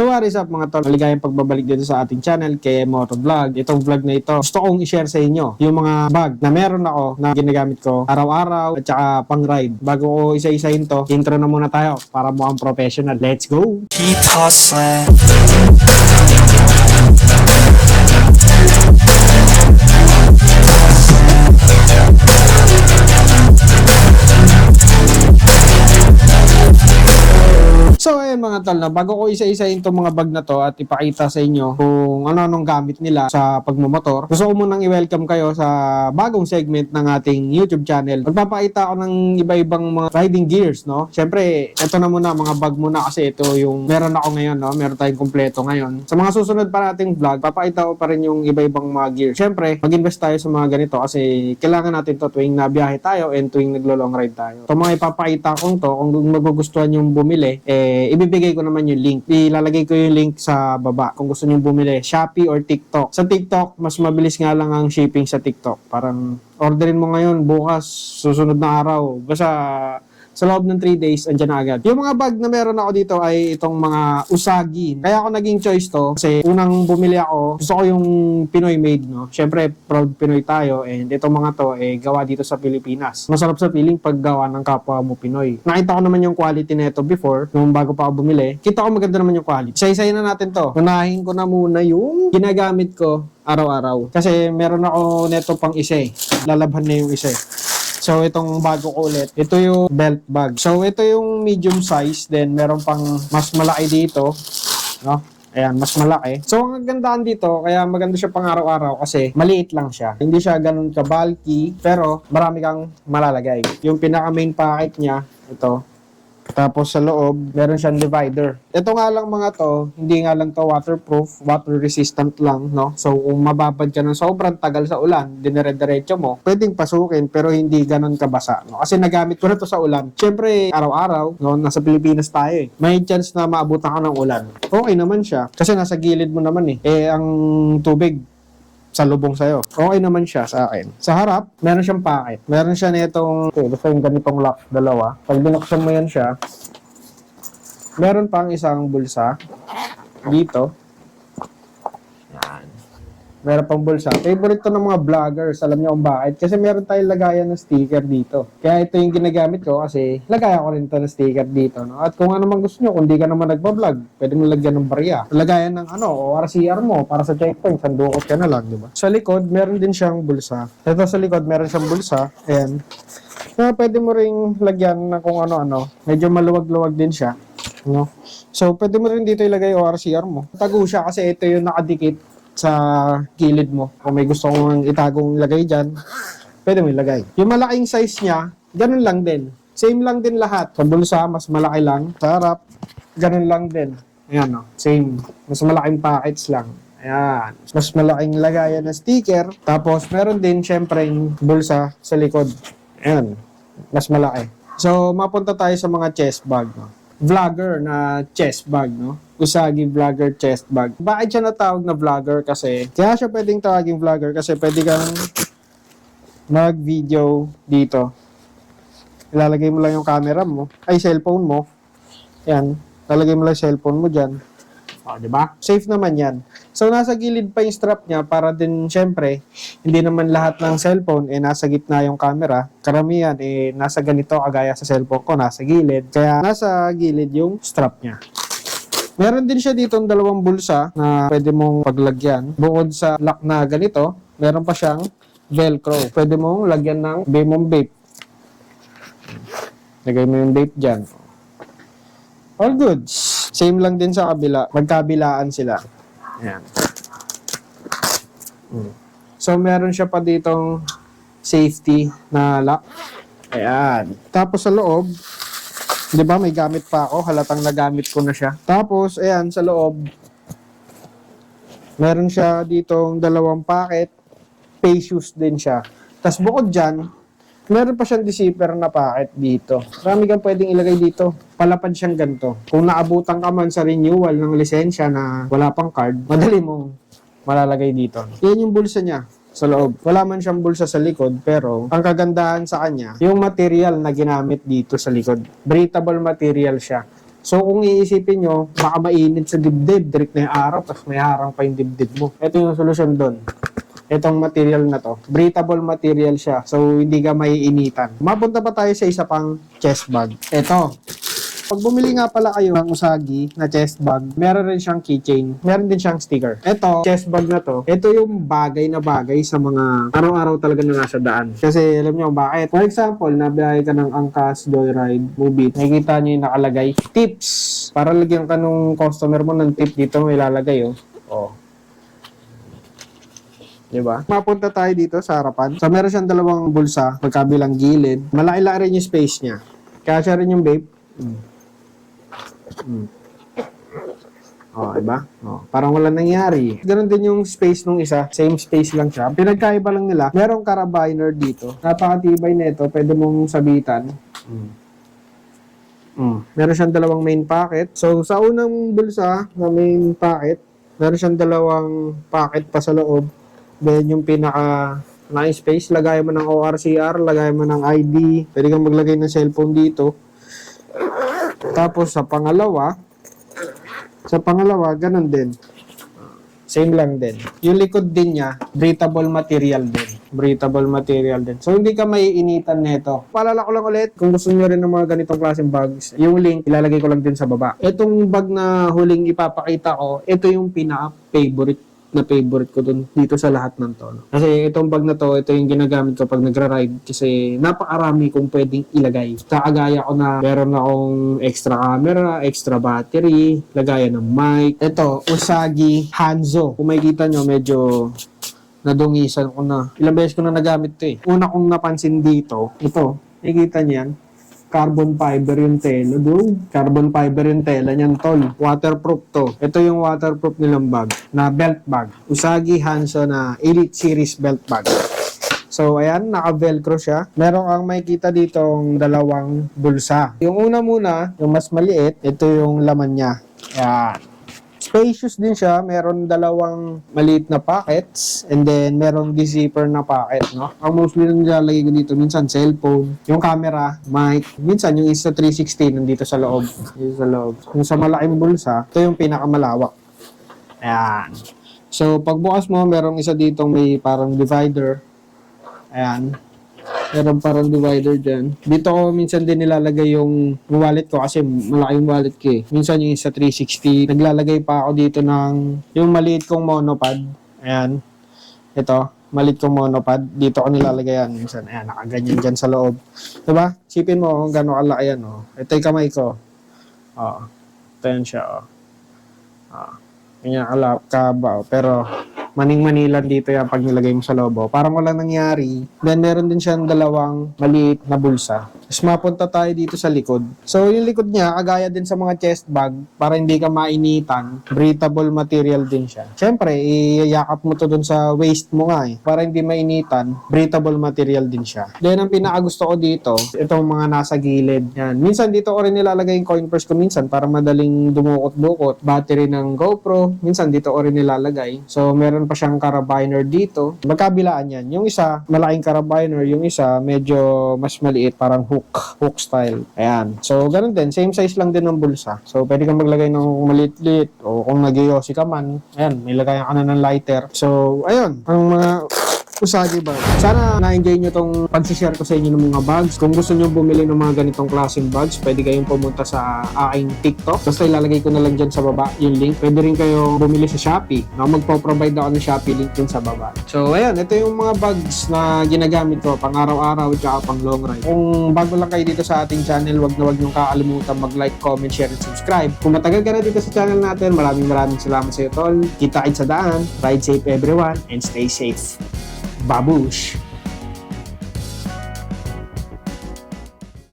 So what is up mga tol? Maligayang pagbabalik dito sa ating channel kay Moto Vlog. Itong vlog na ito, gusto kong i-share sa inyo yung mga bag na meron ako na ginagamit ko araw-araw at saka pang ride. Bago ko isa-isahin to, intro na muna tayo para mukhang professional. Let's go! keep hustling. Mga tol, na bago ko isa-isahin itong mga bag na to at ipakita sa inyo kung ano-anong gamit nila sa pagmumotor, gusto ko munang i-welcome kayo sa bagong segment ng ating YouTube channel. Magpapakita ako ng iba-ibang mga riding gears, no? Siyempre, ito na muna, mga bag muna kasi ito yung meron ako ngayon, no? Meron tayong kompleto ngayon. Sa mga susunod pa nating vlog, papakita ko pa rin yung iba-ibang mga gears. Siyempre, mag-invest tayo sa mga ganito kasi kailangan natin to tuwing nabiyahe tayo and tuwing naglo-long ride tayo. Ito mga ipapakita kong to, kung magugustuhan yung bumili, eh, ibibigay ko naman yung link. Ilalagay ko yung link sa baba kung gusto nyo bumili. Shopee or TikTok. Sa TikTok, mas mabilis nga lang ang shipping sa TikTok. Parang orderin mo ngayon, bukas, susunod na araw. Basta sa loob ng 3 days, andyan na agad. Yung mga bag na meron ako dito ay itong mga usagi. Kaya ako naging choice to kasi unang bumili ako, gusto ko yung Pinoy made, no? Siyempre, proud Pinoy tayo and itong mga to, eh, gawa dito sa Pilipinas. Masarap sa feeling pag gawa ng kapwa mo Pinoy. Nakita ko naman yung quality nito before, nung bago pa ako bumili. Kita ko maganda naman yung quality. Isa-isayin na natin to. Unahin ko na muna yung ginagamit ko araw-araw. Kasi meron ako neto pang isa eh. Lalabhan na yung isa eh. So, itong bago ko ulit, ito yung belt bag. So, ito yung medium size, then meron pang mas malaki dito, no? Ayan, mas malaki. So, ang gandaan dito, kaya maganda siya pang araw-araw kasi maliit lang siya. Hindi siya ganun ka-bulky, pero marami kang malalagay. Yung pinaka main packet niya, ito, tapos sa loob, meron siyang divider. Ito nga lang mga to, hindi nga lang to waterproof, water resistant lang, no? So kung mababad ka ng sobrang tagal sa ulan, dinire-diretso mo, pwedeng pasukin pero hindi ganun kabasa, no? Kasi nagamit ko na to sa ulan. Siyempre, araw-araw, no, nasa Pilipinas tayo eh. May chance na maabutan ka ng ulan. Okay naman siya. Kasi nasa gilid mo naman eh. Eh, ang tubig, sa lubong sa'yo. Okay naman siya sa akin. Sa harap, meron siyang packet. Meron siya nitong, okay, basta yung ganitong lock, dalawa. Pag binuksan mo yan siya, meron pang isang bulsa dito. Meron pang bulsa. Favorite to ng mga vloggers. Alam niyo kung bakit. Kasi meron tayong lagayan ng sticker dito. Kaya ito yung ginagamit ko kasi lagayan ko rin to ng sticker dito. No? At kung ano man gusto nyo, kung di ka naman nagbablog, pwede mo lagyan ng barya. Lagayan ng ano, o RCR mo para sa checkpoint. Sandukot ka na lang, di ba? Sa likod, meron din siyang bulsa. Ito sa likod, meron siyang bulsa. Ayan. Kaya pwede mo ring lagyan na kung ano-ano. Medyo maluwag-luwag din siya. No? So, pwede mo rin dito ilagay o RCR mo. Tago siya kasi ito yung nakadikit sa gilid mo. Kung may gusto kong itagong ilagay dyan, pwede mo ilagay. Yung malaking size niya, ganun lang din. Same lang din lahat. Sa bulsa, mas malaki lang. Sa harap, ganun lang din. Ayan, no? Same. Mas malaking packets lang. Ayan. Mas malaking lagayan na sticker. Tapos, meron din, syempre, yung bulsa sa likod. Ayan. Mas malaki. So, mapunta tayo sa mga chest bag. Vlogger na chest bag, no? Usagi vlogger chest bag. Bakit siya natawag na vlogger? Kasi, kaya siya pwedeng tawaging vlogger kasi pwede kang mag-video dito. Ilalagay mo lang yung camera mo, ay cellphone mo. Yan, lalagay mo lang cellphone mo dyan. O, di ba? Safe naman yan. So, nasa gilid pa yung strap niya para din, syempre, hindi naman lahat ng cellphone, eh, nasa gitna yung camera. Karamihan, eh, nasa ganito, kagaya sa cellphone ko, nasa gilid. Kaya, nasa gilid yung strap niya. Meron din siya dito dalawang bulsa na pwede mong paglagyan. Bukod sa lock na ganito, meron pa siyang velcro. Pwede mong lagyan ng Bemon vape. Lagay mo yung vape dyan. All goods. Same lang din sa kabila. Magkabilaan sila. Ayan. Mm. So, meron siya pa ditong safety na lock. Ayan. Tapos sa loob, di ba may gamit pa ako. Halatang nagamit ko na siya. Tapos, ayan, sa loob, meron siya ditong dalawang packet. Pay shoes din siya. Tapos bukod dyan, meron pa siyang deceiver na packet dito. Marami kang pwedeng ilagay dito. Palapad siyang ganito. Kung naabutan ka man sa renewal ng lisensya na wala pang card, madali mong malalagay dito. Yan yung bulsa niya sa loob. Wala man siyang bulsa sa likod, pero ang kagandahan sa kanya, yung material na ginamit dito sa likod. Breathable material siya. So kung iisipin nyo, baka mainit sa dibdib, direct na yung araw, tapos may harang pa yung dibdib mo. Ito yung solusyon doon. Itong material na to, breathable material siya. So hindi ka maiinitan. Mapunta pa tayo sa isa pang chest bag. Ito, pag bumili nga pala kayo ng Usagi na chest bag, meron rin siyang keychain. Meron din siyang sticker. Ito, chest bag na to, ito yung bagay na bagay sa mga araw-araw talaga na nasa daan. Kasi alam nyo bakit? For example, nabiyahe ka ng Angkas, Joyride, Mubit, nakikita nyo yung nakalagay, tips. Para lagyan ka nung customer mo ng tip dito, may lalagay oh. Oh. Diba? Mapunta tayo dito sa harapan. So, meron siyang dalawang bulsa, magkabilang gilid. Malaki-laki rin yung space niya. Kaya siya rin yung vape. Mm. Mm. Oh, diba? Oh, parang wala nangyari. Ganon din yung space nung isa. Same space lang siya. Pinagkaiba lang nila. Merong carabiner dito. Napakatibay nito. Pwede mong sabitan. Mm. Mm. Meron siyang dalawang main pocket. So, sa unang bulsa na main pocket, meron siyang dalawang pocket pa sa loob. Then, yung pinaka na space, lagay mo ng ORCR, lagay mo ng ID. Pwede kang maglagay ng cellphone dito. Tapos sa pangalawa, sa pangalawa, ganun din. Same lang din. Yung likod din niya, breathable material din. Breathable material din. So, hindi ka maiinitan nito. Paalala ko lang ulit, kung gusto nyo rin ng mga ganitong klaseng bags, yung link, ilalagay ko lang din sa baba. Itong bag na huling ipapakita ko, ito yung pinaka-favorite na favorite ko dun dito sa lahat ng to. no? Kasi itong bag na to, ito yung ginagamit ko pag nagra-ride kasi napakarami kong pwedeng ilagay. Kakagaya ko na meron akong extra camera, extra battery, lagayan ng mic. Ito, Usagi Hanzo. Kung makikita nyo, medyo nadungisan ko na. Ilang beses ko na nagamit to eh. Una kong napansin dito, ito, nakikita niyo carbon fiber yung tela doon. Carbon fiber yung tela niyan, tol. Waterproof to. Ito yung waterproof nilang bag na belt bag. Usagi Hanso na Elite Series belt bag. So, ayan, naka-velcro siya. Meron kang makikita ditong dalawang bulsa. Yung una muna, yung mas maliit, ito yung laman niya. Ayan. Spacious din siya. Meron dalawang maliit na pockets and then merong zipper na pocket, no? Ang mostly na nilalagay ko dito, minsan cellphone, yung camera, mic, minsan yung isa 360 nandito sa loob. Dito sa loob. Yung sa malaking bulsa, ito yung pinakamalawak. Ayan. So, pagbukas mo, merong isa ditong may parang divider. Ayan. Meron parang divider dyan. Dito ko minsan din nilalagay yung wallet ko kasi malaki yung wallet ko eh. Minsan yung sa 360. Naglalagay pa ako dito ng yung maliit kong monopod. Ayan. Ito. Maliit kong monopod. Dito ko nilalagay yan. Minsan, ayan, nakaganyan dyan sa loob. Diba? Sipin mo kung gano'ng kalaki yan. Oh. Ito yung kamay ko. Oh. Ito yan siya. Oh. Ah. Ganyan kalap, kaba. Oh. Pero, maning-manilan dito yan pag nilagay mo sa lobo. Parang walang nangyari. Then, meron din siyang dalawang maliit na bulsa. Tapos, mapunta tayo dito sa likod. So, yung likod niya, kagaya din sa mga chest bag, para hindi ka mainitan, breathable material din siya. Siyempre, iyayakap mo to dun sa waist mo nga eh. Para hindi mainitan, breathable material din siya. Then, ang pinakagusto ko dito, itong mga nasa gilid. Yan. Minsan, dito ko rin nilalagay yung coin purse ko minsan para madaling dumukot-dukot. Battery ng GoPro, minsan dito ko rin nilalagay. So, meron pa siyang carabiner dito. Magkabilaan yan. Yung isa, malaking carabiner. Yung isa, medyo mas maliit, parang hook. Hook style. Ayan. So, ganun din. Same size lang din ng bulsa. So, pwede kang maglagay ng maliit-liit. O kung nag ka man, ayan, may lagayan ka na ng lighter. So, ayun. Ang mga Usagi bag. Sana na-enjoy nyo tong pag-share ko sa inyo ng mga bags. Kung gusto nyo bumili ng mga ganitong klaseng bags, pwede kayong pumunta sa aking TikTok. Basta ilalagay ko na lang dyan sa baba yung link. Pwede rin kayo bumili sa Shopee. No, magpo-provide ako ng Shopee link dyan sa baba. So, ayan. Ito yung mga bags na ginagamit ko pang araw-araw at pang long ride. Kung bago lang kayo dito sa ating channel, wag na wag nyo kakalimutan mag-like, comment, share, and subscribe. Kung matagal ka na dito sa channel natin, maraming maraming salamat sa iyo, tol. Kita sa daan. Ride safe everyone and stay safe. Babush!